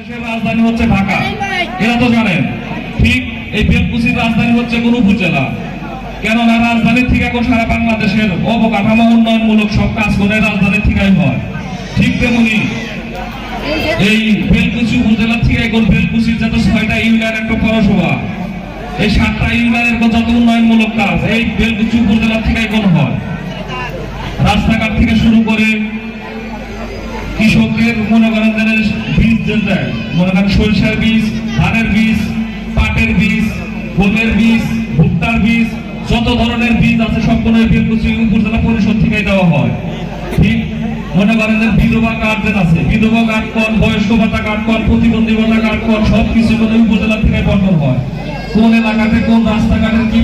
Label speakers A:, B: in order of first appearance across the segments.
A: দেশের রাজধানী হচ্ছে ঢাকা। এরা তো জানেন ঠিক এই বেলকুচির রাজধানী হচ্ছে কোন উপজেলা কেননা রাজধানীর থেকে এখন সারা বাংলাদেশের অবকাঠামো উন্নয়নমূলক সব কাজ করে রাজধানীর থেকেই হয়। ঠিক তেমনি এই বেলকুচি উপজেলা থেকে এখন বেলকুচির যত ছয়টা ইউনিয়ন, একটা পৌরসভা। এই সাতটা ইউনিয়নের যত উন্নয়নমূলক কাজ, এই বেলকুচি উপজেলা থেকে এখন হয়। রাস্তাঘাট থেকে শুরু করে কৃষকের মনে করেন দেয় মনে করেন সরিষার বীজ, ধানের বীজ, পাটের বীজ, গমের বীজ, ভুট্টার বীজ, যত ধরনের বীজ আছে এই বেলকুচি উপজেলা পরিষদ থেকে দেওয়া হয়। ঠিক মনে করেন যে বিধবা কার্ড যেন আছে, বিধবা কার্ড কর বয়স্ক ভাতা কার্ড কর প্রতিবন্ধী ভাতা কার্ড কর সব কিছু উপজেলা থেকে বন্টন হয়। কোন এলাকাতে কোন রাস্তাঘাটের কি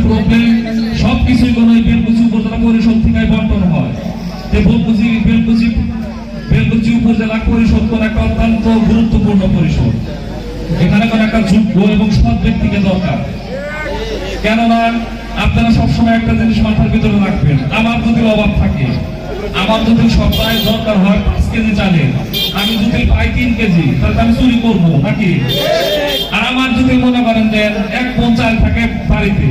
A: উপজেলা পরিষদ কোন একটা অত্যন্ত গুরুত্বপূর্ণ পরিষদ। এখানে কোন একটা যোগ্য এবং সৎ ব্যক্তিকে দরকার। কেননা আপনারা সবসময় একটা জিনিস মাথার ভিতরে রাখবেন, আমার যদি অভাব থাকে, আমার যদি সপ্তাহে দরকার হয় পাঁচ কেজি চালে, আমি যদি পাই তিন কেজি, তাহলে আমি চুরি করব নাকি? আর আমার যদি মনে করেন যে এক মন চাল থাকে বাড়িতে,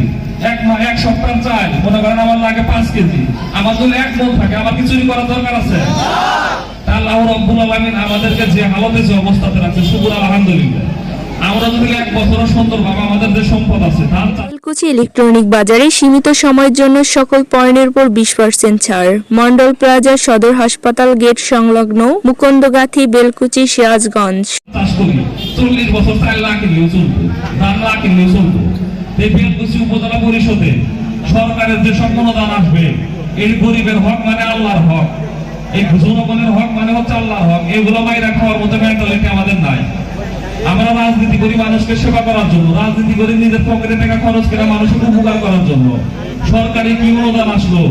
A: এক এক সপ্তাহ চাল, মনে করেন আমার লাগে পাঁচ কেজি, আমার যদি এক মন থাকে, আমার কি চুরি করার দরকার আছে? আল্লাহ রব্বুল আলামিন আমাদেরকে যে হালতে যে অবস্থাতে রাখছে শুকুর আলহামদুলিল্লাহ। আমরা যদি এক বছরও সুন্দর আমাদের যে সম্পদ আছে তার চা-
B: ইলেকট্রনিক বাজারে সীমিত সময়ের জন্য সকল পণ্যের উপর বিশ পার্সেন্ট ছাড়। মন্ডল প্লাজা সদর হাসপাতাল গেট সংলগ্ন মুকুন্দগাথি বেলকুচি সিরাজগঞ্জ।
A: চল্লিশ বছর চার লাখ কিনলেও চলবো ধান লাখ কিনলেও চলবো। এই বেলকুচি উপজেলা পরিষদে সরকারের যে সব অনুদান আসবে এই গরিবের হক মানে আল্লাহর হক। এই জনগণের হক মানে হচ্ছে আল্লাহর হক। এগুলো মাইরা খাওয়ার মতো মেন্টালিটি আমাদের নাই। আমরা রাজনীতি করি মানুষকে সেবা করার জন্য। রাজনীতি করি নিজের পকেটে টাকা খরচ করে মানুষের উপকার করার জন্য। সরকারি কি অনুদান আসলো?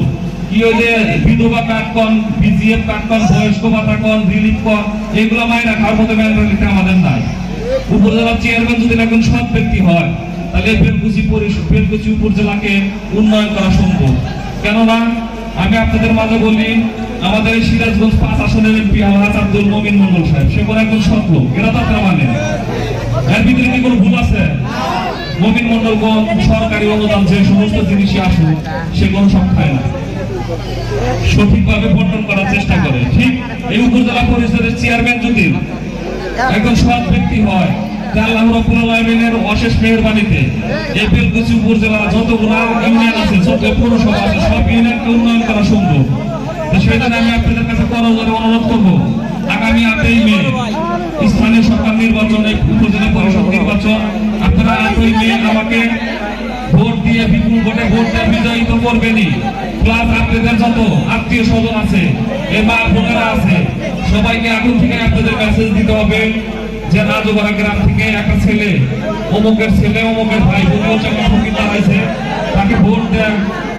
A: কি ওই যে বিধবা কার্ড কন, বিজিএফ কার্ড কন, বয়স্ক ভাতা কন রিলিফ কন এগুলো মায়েরা খাওয়ার মতো মেন্টালিটি আমাদের নাই। উপজেলার চেয়ারম্যান যদি একজন সৎ ব্যক্তি হয়, তাহলে বেলকুচি বেলকুচি উপজেলাকে উন্নয়ন করা সম্ভব। কেননা, আমি আপনাদের মাঝে বলি আমাদের এই সিরাজগঞ্জ পাঁচ আসনের এমপি আলহাজ আব্দুল মমিন মন্ডল সাহেব, সে কোনো একজন লোক, এরা তো আপনারা মানে এর ভিতরে কি কোনো ভুল আছে? মমিন মন্ডল সরকারি অনুদান যে সমস্ত জিনিসই আসুক সে কোনো সংখ্যায় না। সঠিকভাবে বন্টন করার চেষ্টা করে। ঠিক এই উপজেলা পরিষদের চেয়ারম্যান যদি একজন সৎ ব্যক্তি হয় আল্লাহ রাব্বুল আলামিনের অশেষ মেহেরবানিতে এই বেলকুচি যতগুলো ইউনিয়ন আছে যত পৌরসভা আছে, সব ইউনিয়নকে উন্নয়ন করা সম্ভব। সেই আমি আপনাদের কাছে করজোরে অনুরোধ করব। আগামী আটই মে, স্থানীয় সরকার নির্বাচন উপজেলা পরিষদ নির্বাচন। আপনারা আটই মে আমাকে ভোট দিয়ে বিপুল ভোটে ভোট দিয়ে বিজয়িত করবেনই। প্লাস আপনাদের যত আত্মীয় স্বজন আছে এ মা বোনেরা আছে, সবাইকে এখন থেকে আপনাদের মেসেজ দিতে হবে যে রাজবাড়া গ্রাম থেকে একটা ছেলে, অমুকের ছেলে, অমুকের ভাই হচ্ছে ফকির দাঁড়াইছে তাকে ভোট দেন।